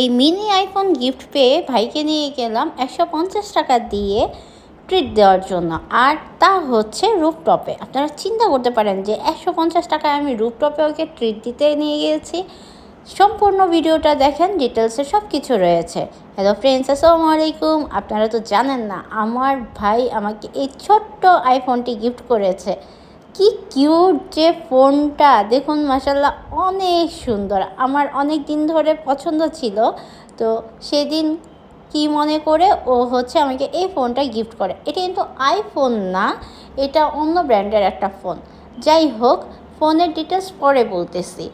এই mini iPhone gift পেয়ে ভাইকে নিয়ে গেলাম একশো পঞ্চাশ টাকা দিয়ে ট্রিট দেওয়ার জন্য। আর তা হচ্ছে রুপটপে আপনারা চিন্তা করতে পারেন যে একশো পঞ্চাশ টাকায় আমি রুপটপে ওকে ট্রিট দিতে নিয়ে গিয়েছি। সম্পূর্ণ ভিডিওটা দেখেন ডিটেলসে সব কিছু রয়েছে। হ্যালো ফ্রেন্ডস আসসালামু আলাইকুম। আপনারা তো জানেন না, আমার ভাই আমাকে এই ছোট্ট আইফোনটি গিফট করেছে। কি কিউট যে ফোনটা। দেখুন মাসাল্লাহ অনেক সুন্দর। আমার অনেক দিন ধরে পছন্দ ছিল। তো সেদিন কি মনে করে ও হচ্ছে আমাকে এই ফোনটা গিফট করে। এটা কিন্তু আইফোন না, এটা অন্য ব্র্যান্ডের একটা ফোন যাই হোক ফোনের ডিটেলস পরে বলতেছি।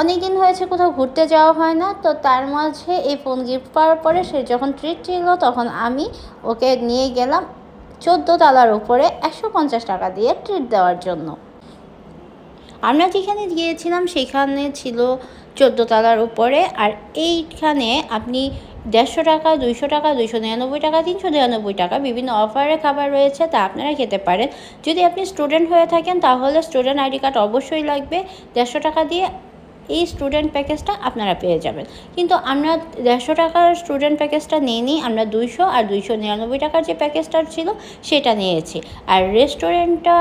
অনেক দিন হয়েছে, কোথাও ঘুরতে যাওয়া হয় না, তো তার মাঝে এই ফোন গিফট পাওয়ার পরে সে যখন ট্রিট ছিল, তখন আমি ওকে নিয়ে গেলাম। চোদ্দ তালার উপরে একশো পঞ্চাশ টাকা দিয়ে ট্রিট দেওয়ার জন্য। আমরা যেখানে গিয়েছিলাম সেখানে ছিল চোদ্দ তালার উপরে আর এইখানে আপনি দেড়শো টাকা, দুইশো টাকা, দুইশো নিরানব্বই টাকা, তিনশো নিরানব্বই টাকা বিভিন্ন অফারের খাবার রয়েছে তা আপনারা খেতে পারেন। যদি আপনি স্টুডেন্ট হয়ে থাকেন তাহলে স্টুডেন্ট আইডি কার্ড অবশ্যই লাগবে। দেড়শো টাকা দিয়ে এই স্টুডেন্ট প্যাকেজটা আপনারা পেয়ে যাবেন। কিন্তু আমরা দেড়শো টাকার স্টুডেন্ট প্যাকেজটা নিয়ে নিই আমরা দুইশো আর দুইশো নিরানব্বই টাকার যে প্যাকেজটা ছিল সেটা নিয়েছি। আর রেস্টুরেন্টটা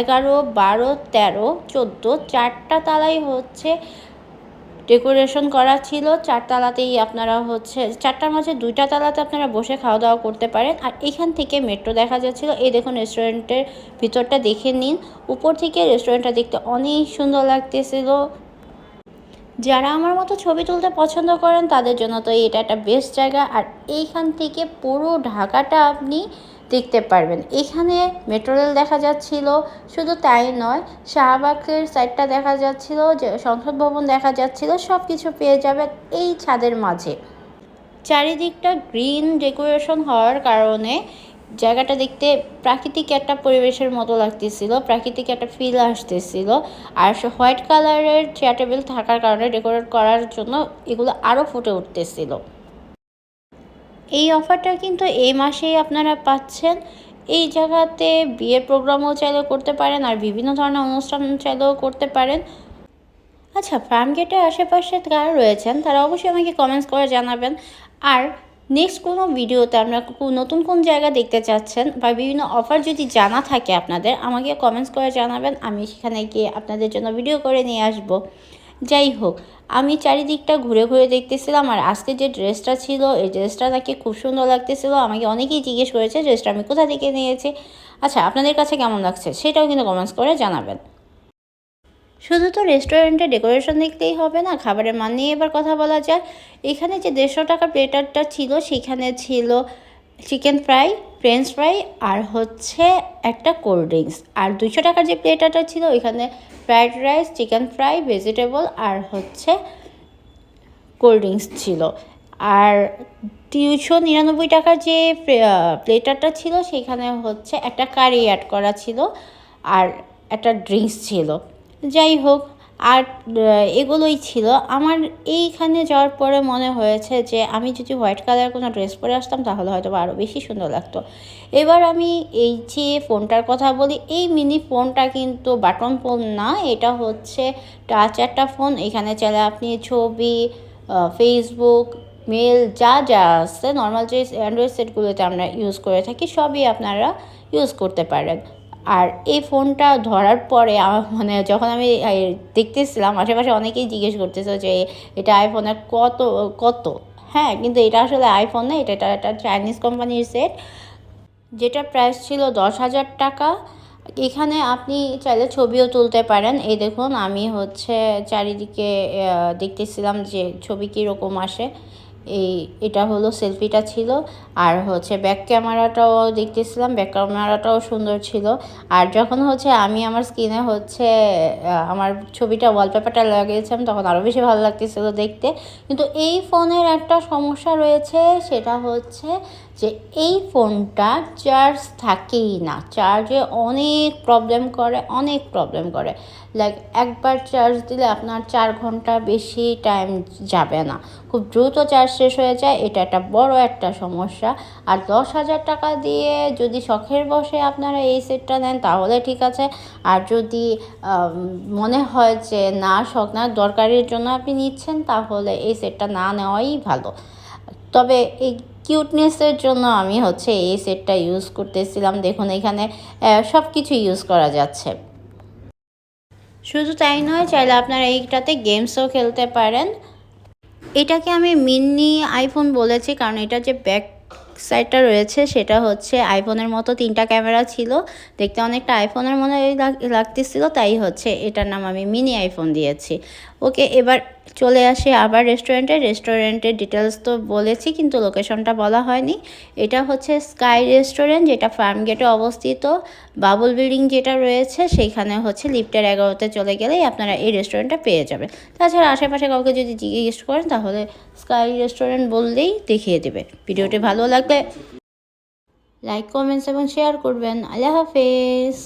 এগারো, বারো, তেরো, চোদ্দ চারটা তালাই হচ্ছে ডেকোরেশন করা ছিল। চারতলাতেই আপনারা হচ্ছে, চারটার মাঝে দুইটা তালাতে আপনারা বসে খাওয়া দাওয়া করতে পারেন। আর এখান থেকে মেট্রো দেখা যাচ্ছিল। এই দেখুন রেস্টুরেন্টের ভিতরটা দেখে নিন। উপর থেকে রেস্টুরেন্টটা দেখতে অনেক সুন্দর লাগতেছিল। যারা আমার মতো ছবি তুলতে পছন্দ করেন, তাদের জন্য তো এটা একটা বেস্ট জায়গা। আর এইখান থেকে পুরো ঢাকাটা আপনি দেখতে পারবেন। এখানে মেট্রো রেল দেখা যাচ্ছিল, শুধু তাই নয় শাহবাগের সাইডটা দেখা যাচ্ছিল, যে সংসদ ভবন দেখা যাচ্ছিল সব কিছু পেয়ে যাবেন এই ছাদের মাঝে। চারিদিকটা গ্রিন ডেকোরেশন হওয়ার কারণে জায়গাটা দেখতে প্রাকৃতিক একটা পরিবেশের মতো লাগতেছিল, প্রাকৃতিক একটা ফিল আসতেছিল। আর হোয়াইট কালারের চেয়ার টেবিল থাকার কারণে ডেকোরেট করার জন্য এগুলো আরও ফুটে উঠতেছিল। এই অফারটা কিন্তু এই মাসেই আপনারা পাচ্ছেন। এই জায়গাতে বিয়ের প্রোগ্রামও চাইলেও করতে পারেন আর বিভিন্ন ধরনের অনুষ্ঠান চাইলেও করতে পারেন। আচ্ছা ফার্ম গেটের আশেপাশে কারা রয়েছেন, তারা অবশ্যই আমাকে কমেন্টস করে জানাবেন। আর নেক্সট কোনো ভিডিওতে আমরা নতুন কোন জায়গা দেখতে চাচ্ছেন বা বিভিন্ন অফার যদি জানা থাকে আপনাদের, আমাকে কমেন্টস করে জানাবেন, আমি সেখানে গিয়ে আপনাদের জন্য ভিডিও করে নিয়ে আসব। যাই হোক, আমি চারিদিকটা ঘুরে ঘুরে দেখতেছিলাম আর আজকে যে ড্রেসটা ছিল, এই ড্রেসটা তাকে খুব সুন্দর লাগতেছিল। আমাকে অনেকেই জিজ্ঞেস করেছে, ড্রেসটা আমি কোথা থেকে নিয়েছি? আচ্ছা আপনাদের কাছে কেমন লাগছে সেটাও কিন্তু কমেন্টস করে জানাবেন। শুধু তো রেস্টুরেন্টে ডেকোরেশন দেখলেই হবে না, খাবারের মান নিয়ে এবার কথা বলা যায় এখানে যে দেড়শো টাকা প্লেটারটা ছিল, সেখানে ছিল চিকেন ফ্রাই, ফ্রেঞ্চ ফ্রাই আর হচ্ছে একটা কোল্ড ড্রিঙ্কস। আর দুশো টাকার যে প্লেটারটা ছিল, ওইখানে fried rice, chicken fry, vegetable আর হচ্ছে কোল্ড ড্রিঙ্কস ছিল। আর তিনশো নিরানব্বই টাকার যে প্লেটারটা ছিল, সেখানে হচ্ছে একটা কারি অ্যাড করা ছিল আর একটা ড্রিঙ্কস ছিল। যাই হোক আর এগুলোই ছিল। আমার এইখানে যাওয়ার পরে মনে হয়েছে যে, আমি যদি হোয়াইট কালার কোনো ড্রেস পরে আসতাম, তাহলে হয়তো আরও বেশি সুন্দর লাগতো। এবার আমি এই যে ফোনটার কথা বলি, এই মিনি ফোনটা কিন্তু বাটন ফোন না, এটা হচ্ছে টাচ একটা ফোন। এখানে চাইলে আপনি ছবি ফেসবুক মেল যা যা আছে নর্মাল যে অ্যান্ড্রয়েড সেটগুলোতে আমরা ইউজ করে থাকি, সবই আপনারা ইউজ করতে পারেন। আর এই ফোনটা ধরার পরে আমার মানে যখন আমি দেখতেছিলাম, আশেপাশে অনেকেই জিজ্ঞেস করতেছে যে এটা আইফোনের কত কত? হ্যাঁ কিন্তু এটা আসলে আইফোন না, এটা একটা চাইনিজ কোম্পানির সেট যেটা প্রাইস ছিল দশ হাজার টাকা। এখানে আপনি চাইলে ছবিও তুলতে পারেন। এই দেখুন, আমি হচ্ছে চারিদিকে দেখতেছিলাম যে ছবি কীরকম আসে। এই, এটা হলো সেলফিটা ছিল। আর হচ্ছে ব্যাক ক্যামেরাটাও দেখতেছিলাম ব্যাক ক্যামেরাটাও সুন্দর ছিল। আর যখন হচ্ছে আমি আমার স্ক্রিনে হচ্ছে আমার ছবিটা ওয়ালপেপারটা লাগিয়েছিলাম, তখন আরও বেশি ভালো লাগতেছিল দেখতে। কিন্তু এই ফোনের একটা সমস্যা রয়েছে, সেটা হচ্ছে যে এই ফোনটা চার্জ থাকেই না। চার্জে অনেক প্রবলেম করে, অনেক প্রবলেম করে। লাইক একবার চার্জ দিলে আপনার চার ঘণ্টা বেশি টাইম যাবে না। খুব দ্রুত চার্জ শেষ হয়ে যায়, এটা একটা বড় একটা সমস্যা। আর দশ হাজার টাকা দিয়ে যদি শখের বসে আপনারা এই সেটটা নেন, তাহলে ঠিক আছে। আর যদি মনে হয় যে না, শখ না, দরকারের জন্য আপনি নিচ্ছেন, তাহলে এই সেটটা না নেওয়াই ভালো। তবে এই কিউটনেসের জন্য আমি হচ্ছে এই সেটটা ইউজ করতেছিলাম। দেখুন এখানে সব কিছু ইউজ করা যাচ্ছে। শুধু তাই নয়, চাইলে আপনারা এইটাতে গেমসও খেলতে পারেন। এটাকে আমি মিনি আইফোন বলেছি, কারণ এটা যে ব্যাক সাইডটা রয়েছে সেটা হচ্ছে আইফোনের মতো তিনটা ক্যামেরা ছিল। দেখতে অনেকটা আইফোনের মনে লাগ- লাগতেছিল, তাই হচ্ছে এটার নাম আমি মিনি আইফোন দিয়েছি। ওকে, এবার চলে আসি আবার রেস্টুরেন্টে রেস্টুরেন্টের ডিটেলস তো বলেছি, কিন্তু লোকেশনটা বলা হয়নি। এটা হচ্ছে স্কাই রেস্টুরেন্ট যেটা ফার্ম গেটে অবস্থিত। বাবুল বিল্ডিং যেটা রয়েছে সেইখানে হচ্ছে লিফটের এগারোতে চলে গেলেই আপনারা এই রেস্টুরেন্টটা পেয়ে যাবেন। তাছাড়া আশেপাশে কাউকে যদি জিজ্ঞেস করেন, তাহলে স্কাই রেস্টুরেন্ট বললেই দেখিয়ে দেবে। ভিডিওটি ভালো লাগলে লাইক কমেন্টস এবং শেয়ার করবেন। আল্লাহ হাফেজ।